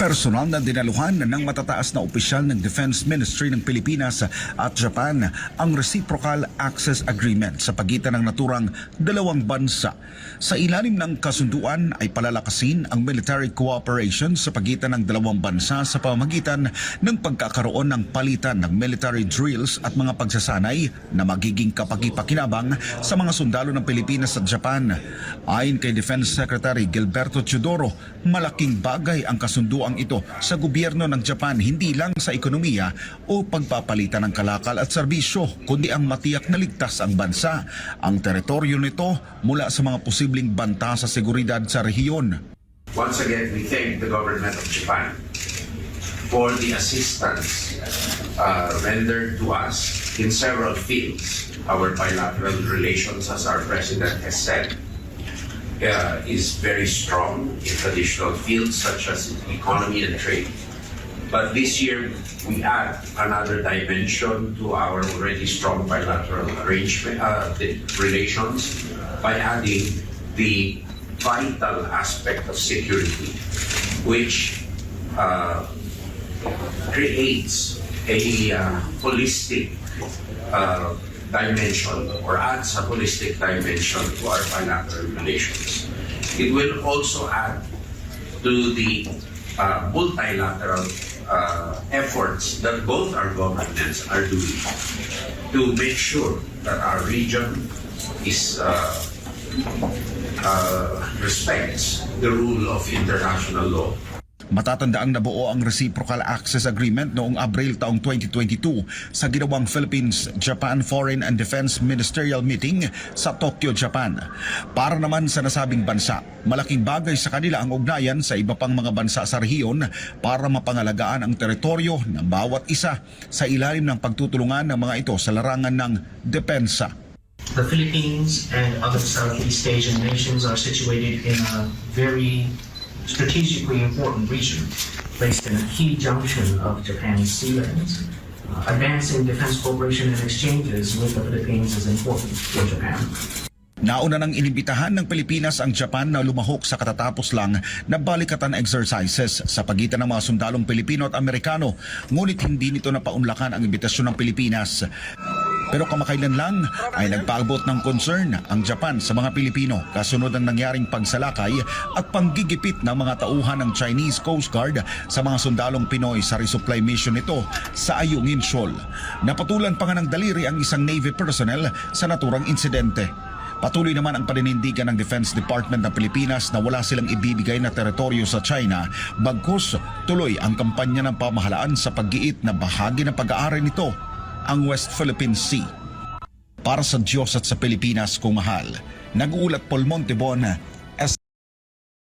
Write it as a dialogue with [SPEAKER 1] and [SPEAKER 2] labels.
[SPEAKER 1] Personal na dinaluhan ng matataas na opisyal ng Defense Ministry ng Pilipinas at Japan ang Reciprocal Access Agreement sa pagitan ng naturang dalawang bansa. Sa ilalim ng kasunduan ay palalakasin ang military cooperation sa pagitan ng dalawang bansa sa pamamagitan ng pagkakaroon ng palitan ng military drills at mga pagsasanay na magiging kapagipakinabang sa mga sundalo ng Pilipinas at Japan. Ayon kay Defense Secretary Gilberto Teodoro, malaking bagay ang kasunduang ito sa gobyerno ng Japan hindi lang sa ekonomiya o pagpapalitan ng kalakal at serbisyo, kundi ang matiyak na ligtas ang bansa, ang teritoryo nito mula sa mga posibleng banta sa seguridad sa rehiyon.
[SPEAKER 2] Once again, we thank the government of Japan for the assistance uh, rendered to us in several fields. Our bilateral relations, as our president has said, uh, is very strong in traditional fields such as economy and trade. But this year, we add another dimension to our already strong bilateral arrangement, uh, relations by adding the vital aspect of security, which uh, creates a uh, holistic uh, dimension or adds a holistic dimension to our bilateral relations. It will also add to the uh, multilateral uh, efforts that both our governments are doing to make sure that our region is uh, uh, respects the rule of international law.
[SPEAKER 1] Matatandaang nabuo ang Reciprocal Access Agreement noong Abril taong 2022 sa ginawang Philippines-Japan Foreign and Defense Ministerial Meeting sa Tokyo, Japan. Para naman sa nasabing bansa, malaking bagay sa kanila ang ugnayan sa iba pang mga bansa sa rehiyon para mapangalagaan ang teritoryo ng bawat isa sa ilalim ng pagtutulungan ng mga ito sa larangan ng depensa.
[SPEAKER 3] The Philippines and other Southeast Asian nations are situated in a very strategically important region, placed in a key junction of Japan's sea lanes. Uh, advancing defense cooperation and exchanges with the Philippines is important for Japan.
[SPEAKER 1] Nauna nang inimbitahan ng Pilipinas ang Japan na lumahok sa katatapos lang na balikatan exercises sa pagitan ng mga sundalong Pilipino at Amerikano, ngunit hindi nito napaunlakan ang imbitasyon ng Pilipinas. Pero kamakailan lang ay nagpaabot ng concern ang Japan sa mga Pilipino kasunod ng nangyaring pagsalakay at panggigipit ng mga tauhan ng Chinese Coast Guard sa mga sundalong Pinoy sa resupply mission nito sa Ayungin Shoal. Napatulan pa nga ng daliri ang isang Navy personnel sa naturang insidente. Patuloy naman ang paninindigan ng Defense Department ng Pilipinas na wala silang ibibigay na teritoryo sa China bagkus tuloy ang kampanya ng pamahalaan sa paggiit na bahagi ng pag-aari nito ang West Philippine Sea. Para sa Diyos at sa Pilipinas kung mahal, nag-uulat Paul Montebon